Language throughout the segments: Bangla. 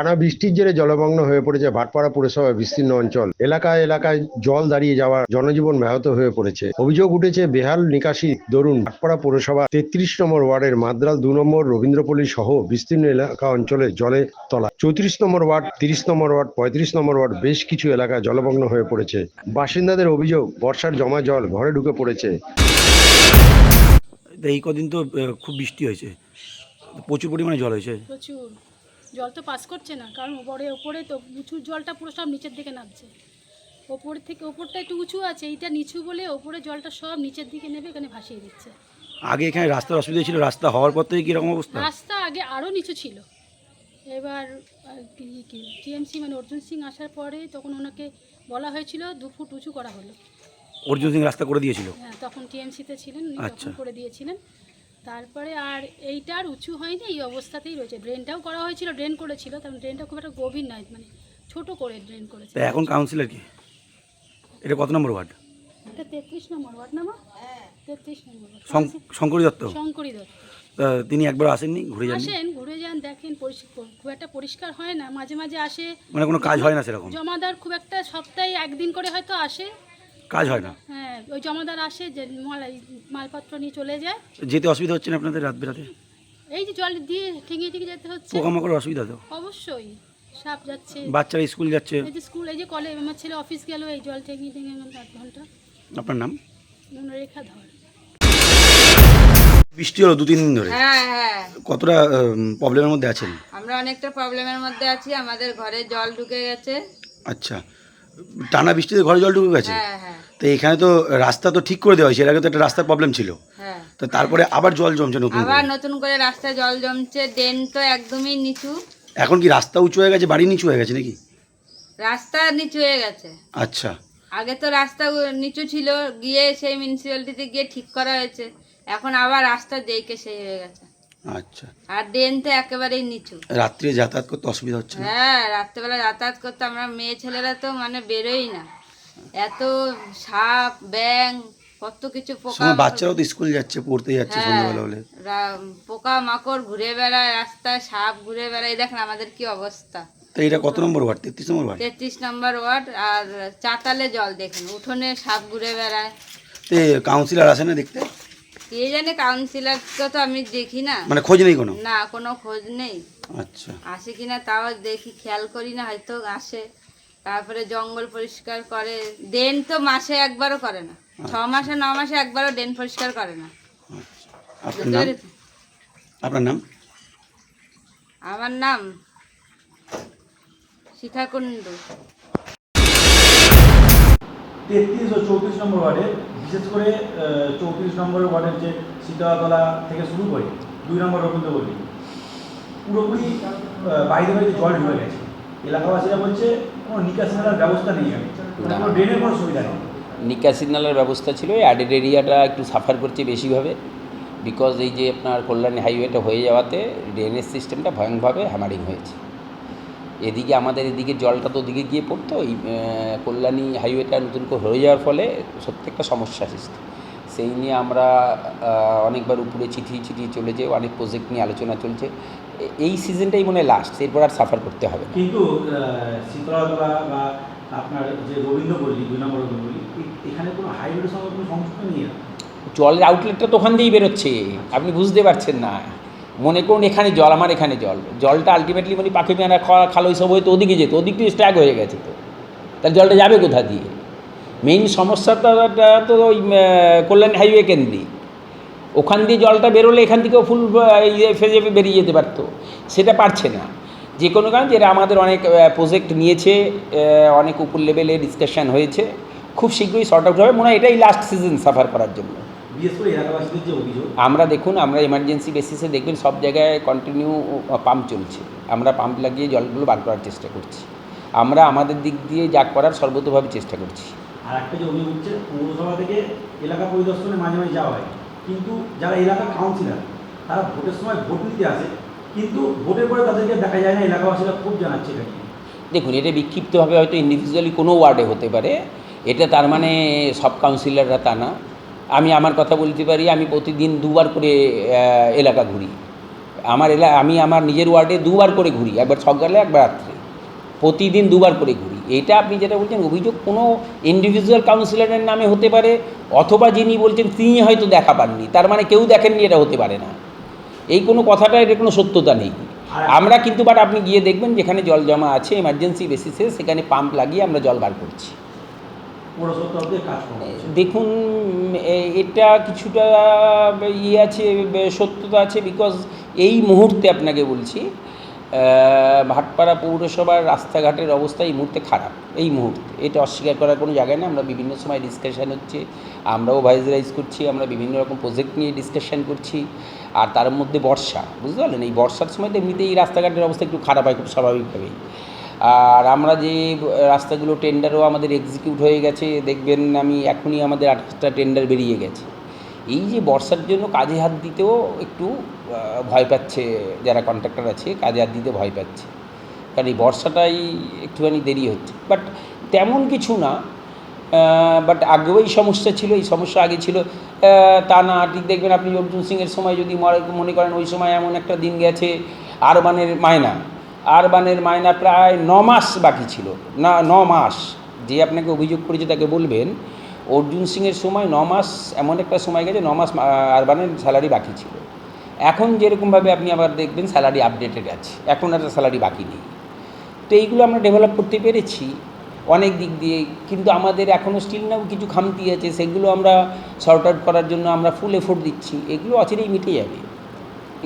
টানা বৃষ্টির জেরে জলমগ্ন হয়ে পড়েছে ভাটপাড়া পুরসভার বিস্তীর্ণ অঞ্চল। এলাকায় এলাকায় জল দাঁড়িয়ে যাওয়ার জনজীবন ব্যাহত হয়ে পড়েছে। অভিযোগ উঠেছে বেহাল নিকাশি দরুন ভাটপাড়া পুরসভা তেত্রিশ নম্বর ওয়ার্ডের মাদ্রাল দু নম্বর রবীন্দ্রপল্লী সহ বিস্তীর্ণ এলাকা অঞ্চলে জলে তলা। চৌত্রিশ নম্বর ওয়ার্ড তিরিশ নম্বর ওয়ার্ড পঁয়ত্রিশ নম্বর ওয়ার্ড বেশ কিছু এলাকা জলমগ্ন হয়ে পড়েছে। বাসিন্দাদের অভিযোগ বর্ষার জমা জল ঘরে ঢুকে পড়েছে। এই কদিন তো খুব বৃষ্টি হয়েছে। প্রচুর পরিমাণে জল হয়েছে। প্রচুর। জল তো পাস করছে না কারণ ওপরে ওপরে তো উঁচু জলটা পুরো সব নিচের দিকে নামছে। ওপর থেকে ওপরটা একটু উঁচু আছে এইটা নিচু বলে ওপরে জলটা সব নিচের দিকে নেবে এখানে ভাসিয়ে দিচ্ছে। আগে এখানে রাস্তার অসুবিধা ছিল রাস্তা হওয়ার পর থেকে কীরকম অবস্থা? রাস্তা আগে আরও নিচু ছিল। এবার টিএমসি মানে অর্জুন সিং আসার পরে তখন ওনাকে বলা হয়েছিল দু ফুট উঁচু করা হলো। অর্জুন সিং রাস্তা করে দিয়েছিল? হ্যাঁ তখন টিএমসিতে ছিলেন উনি আচ্ছা। তখন করে দিয়েছিলেন। তারপরে আর এইটার উঁচু হয়নি এই অবস্থাতেই রয়েছে। ড্রেনটাও করা হয়েছিল ড্রেন করেছিল তখন ড্রেনটা খুব একটা গভীর নয় মানে ছোট করে ড্রেন করেছে তা এখন কাউন্সিলর কি? এটা কত নম্বর ওয়ার্ড? এটা তেত্রিশ নম্বর ওয়ার্ড না মা? তেত্রিশ নম্বর ওয়ার্ড। শং- শঙ্করী দত্ত? শঙ্করী দত্ত। তা তিনি একবার আসেননি ঘুরে যাননি? আসেন ঘুরে যান দেখেন পরিষ্কার খুব একটা পরিষ্কার হয় না মাঝে মাঝে আসে। মানে কোনো কাজ হয় না সেরকম? জমাদার খুব একটা সপ্তাহে একদিন করে হয়তো আসে কাজ হয় না? হ্যাঁ ওই জমাদার আসে যে মাল মালপত্র নিয়ে চলে যায়। যেতে অসুবিধা হচ্ছে না আপনাদের রাত বেরাতে এই যে জল দিয়ে ঠেঙিয়ে ঠেঙিয়ে যেতে হচ্ছে। পোকামাকড় অসুবিধা তো? অবশ্যই সাপ যাচ্ছে। বাচ্চারা স্কুল যাচ্ছে? এই যে স্কুল এই যে কলেজ আমার ছেলে অফিস গেল এই জল ঠেঙিয়ে ঠেঙিয়ে আমার আধ ঘণ্টা। আপনার নাম? মনোরেখা ধর। বৃষ্টি হলো দু তিন দিন ধরে। হ্যাঁ হ্যাঁ। কতটা প্রবলেমের মধ্যে আছেন? আমরা অনেকটা প্রবলেমের মধ্যে আছি আমাদের ঘরে জল ঢুকে গেছে। আচ্ছা। টানা বৃষ্টিতে ঘরে জল ঢুকে গেছে? হ্যাঁ হ্যাঁ। তো এখানে তো রাস্তা তো ঠিক করে দেওয়া হয়েছে এর আগে তো একটা রাস্তার প্রবলেম ছিল। হ্যাঁ। তো তারপরে আবার জল জমছে নতুন করে। আবার নতুন করে রাস্তায় জল জমছে ড্রেন তো একদমই নিচু। এখন কি রাস্তা উঁচু হয়ে গেছে বাড়ি নিচু হয়ে গেছে নাকি? রাস্তা নিচু হয়ে গেছে। আচ্ছা। আগে তো রাস্তা নিচু ছিল গিয়ে সেই মিউনিসিপ্যালিটিতে গিয়ে ঠিক করা হয়েছে। এখন আবার রাস্তা যেইকে সেই হয়ে গেছে। আচ্ছা। আর ড্রেন তো একেবারেই নিচু। রাত্রে যাতায়াত করতে অসুবিধা হচ্ছে না? হ্যাঁ রাত্রেবেলা যাতায়াত করতে আমরা মেয়ে ছেলেরা তো মানে বেরোই না। এত সাপ ব্যাং কত কিছু পোকা বাচ্চারাও তো স্কুল যাচ্ছে পড়তে যাচ্ছে হ্যাঁ, সন্ধ্যাবেলা হলে। পোকা মাকড় ঘুরে বেড়ায় রাস্তায় সাপ ঘুরে বেড়ায়। দেখেন আমাদের কি অবস্থা। তো এটা কত নম্বর ওয়ার্ড? তেত্রিশ নম্বর ওয়ার্ড? তেত্রিশ নম্বর ওয়ার্ড আর চাতালে জল দেখেন উঠোনে সাপ ঘুরে বেড়ায়। তে কাউন্সিলর আসে না দেখতে? কে জানে কাউন্সিলরকে তো আমি দেখি না। মানে খোঁজ নেই কোনো? না কোনো খোঁজ নেই। আচ্ছা। আসে কিনা তাও দেখি খেয়াল করি না হয়তো আসে। তারপরে জঙ্গল পরিষ্কার করে ড্রেন তো মাসে একবারও করে না। ছ মাসে ন মাসে একবারও ড্রেন পরিষ্কার করে না। আপনার নাম? আমার নাম শিখা কুণ্ডু। তেত্রিশ ও চৌত্রিশ নম্বর ওয়ার্ডে বিশেষ করে চৌত্রিশ নম্বর ওয়ার্ডের যে শীতলাতলা থেকে শুরু করে দুই নম্বর রবীন্দ্রপল্লী পুরোপুরি বাইরে বাইরে জল ঢুকে গেছে। এলাকাবাসীরা বলছে নিকাশি নালার ব্যবস্থা নেই। এখানে কোনো ড্রেনের কোনো সুবিধা নেই। নিকাশি নালার ব্যবস্থা ছিল এই অ্যাডেড এরিয়াটা একটু সাফার করছে বেশিভাবে। বিকজ এই যে আপনার কল্যাণী হাইওয়েটা হয়ে যাওয়াতে ড্রেনেজ সিস্টেমটা ভয়ঙ্করভাবে হ্যামারিং হয়েছে। এদিকে আমাদের এদিকে জলটা তো ওদিকে গিয়ে পড়তো এই কল্যাণী হাইওয়েটা নতুন করে হয়ে যাওয়ার ফলে সত্যি একটা সমস্যা সৃষ্টি। সেই নিয়ে আমরা অনেকবার উপরে চিঠি চিঠি চলেছে অনেক প্রজেক্ট নিয়ে আলোচনা চলছে। এই সিজনটাই মনে হয় লাস্ট এরপর আর সাফার করতে হবে কিন্তু আহ, বা আপনার যে রবীন্দ্রপল্লী দুই নম্বর রবীন্দ্রপল্লী এখানে কোনো হাইওয়ের সঙ্গে কোনো সংযুক্ত নেই জলের আউটলেটটা তো ওখান দিয়েই বেরোচ্ছে আপনি বুঝতে পারছেন না। মনে করুন এখানে জল আমার এখানে জল। জলটা আলটিমেটলি মানে পাখি খাওয়া খালো সব হয়তো ওদিকে যেত ওদিক তো স্ট্যাগ হয়ে গেছে তো। তাহলে জলটা যাবে কোথা দিয়ে? মেইন সমস্যাটা তো ওই কল্যাণ হাইওয়ে কেন্দ্রিক ওখান দিয়ে জলটা বেরোলে এখান থেকেও ফুল ইয়ে ফেজে বেরিয়ে যেতে পারতো। সেটা পারছে না। যে কোনো কারণ যেটা আমাদের অনেক প্রজেক্ট নিয়েছে অনেক উপর লেভেলে ডিসকাশন হয়েছে খুব শীঘ্রই শর্ট আউট হবে। মনে হয় এটাই লাস্ট সিজন সাফার করার জন্য। আমরা দেখুন আমরা এমার্জেন্সি বেসিসে দেখবেন সব জায়গায় কন্টিনিউ পাম্প চলছে। আমরা পাম্প লাগিয়ে জলগুলো বার করার চেষ্টা করছি। আমরা আমাদের দিক দিয়ে যা করার সর্বতভাবে চেষ্টা করছি। আর একটা যে অভিযোগ হচ্ছে পৌরসভা থেকে এলাকা পরিদর্শনে মাঝে মাঝে যাওয়া হয়। কিন্তু যারা এলাকার কাউন্সিলর তারা ভোটের সময় ভোট নিতে আসে, কিন্তু ভোটের পরে তাদেরকে দেখা যায় না, এলাকাবাসীরা খুব জানাচ্ছে এটা দেখুন, এটা বিক্ষিপ্তভাবে হয়তো ইন্ডিভিজুয়ালি কোনো ওয়ার্ডে হতে পারে। এটা তার মানে সব কাউন্সিলররা তা না। আমি আমার কথা বলতে পারি, আমি প্রতিদিন দুবার করে এলাকা ঘুরি। আমার এলা, আমি আমার নিজের ওয়ার্ডে দুবার করে ঘুরি, একবার সকালে, একবার রাত্রে। প্রতিদিন দুবার করে ঘুরি। এটা আপনি যেটা বলছেন অভিযোগ কোনো ইন্ডিভিজুয়াল কাউন্সিলরের নামে হতে পারে অথবা যিনি বলছেন তিনি হয়তো দেখা পাননি তার মানে কেউ দেখেননি এটা হতে পারে না। এই কোনো কথাটা এটা কোনো সত্যতা নেই। আমরা কিন্তু বাট আপনি গিয়ে দেখবেন যেখানে জল জমা আছে এমার্জেন্সি বেসিসে সেখানে পাম্প লাগিয়ে আমরা জল বার করছি। দেখুন এটা কিছুটা ইয়ে আছে সত্যতা আছে বিকজ এই মুহূর্তে আপনাকে বলছি ভাটপাড়া পৌরসভার রাস্তাঘাটের অবস্থা এই মুহূর্তে খারাপ। এই মুহূর্তে। এটা অস্বীকার করার কোনো জায়গায় না। আমরা বিভিন্ন সময় ডিসকাশন হচ্ছে। আমরাও ভাইজরাইজ করছি। আমরা বিভিন্ন রকম প্রজেক্ট নিয়ে ডিসকাশন করছি। আর তার মধ্যে বর্ষা। বুঝতে পারলেন? এই বর্ষার সময় তো এমনিতেই এই রাস্তাঘাটের অবস্থা একটু খারাপ হয় খুব স্বাভাবিকভাবেই। আর আমরা যে রাস্তাগুলো টেন্ডারও আমাদের এক্সিকিউট হয়ে গেছে। দেখবেন আমি এখনই আমাদের আঠাশটা টেন্ডার বেরিয়ে গেছে। এই যে বর্ষার জন্য কাজে হাত দিতেও একটু ভয় পাচ্ছে যারা কন্ট্রাক্টর আছে, কাজে হাত দিতে ভয় পাচ্ছে। কারণ এই বর্ষাটাই একটুখানি দেরি হচ্ছে। বাট তেমন কিছু না বাট আগেও এই সমস্যা ছিল, এই সমস্যা আগে ছিল। তা না, ঠিক দেখবেন আপনি অর্জুন সিংয়ের সময় যদি মনে- করেন ওই সময় এমন একটা দিন গেছে, আরবানের মায়না। আরবানের মায়না প্রায় ন মাস বাকি ছিল। না, ন মাস। যে আপনাকে অভিযোগ করেছে তাকে বলবেন অর্জুন সিংয়ের সময় ন মাস, এমন একটা সময় গেছে, ন মাস আরবানের স্যালারি বাকি ছিল। এখন যেরকমভাবে আপনি আবার দেখবেন স্যালারি আপডেটেড আছে এখন আর স্যালারি বাকি নেই। তো এইগুলো আমরা ডেভেলপ করতে পেরেছি অনেক দিক দিয়ে, কিন্তু আমাদের এখনও স্টিল নাও কিছু খামতি আছে। সেগুলো আমরা সর্ট আউট করার জন্য আমরা ফুল এফোর্ট দিচ্ছি। এগুলো অচিরেই মিটে যাবে।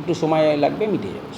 একটু সময় লাগবে, মিটে যাবে।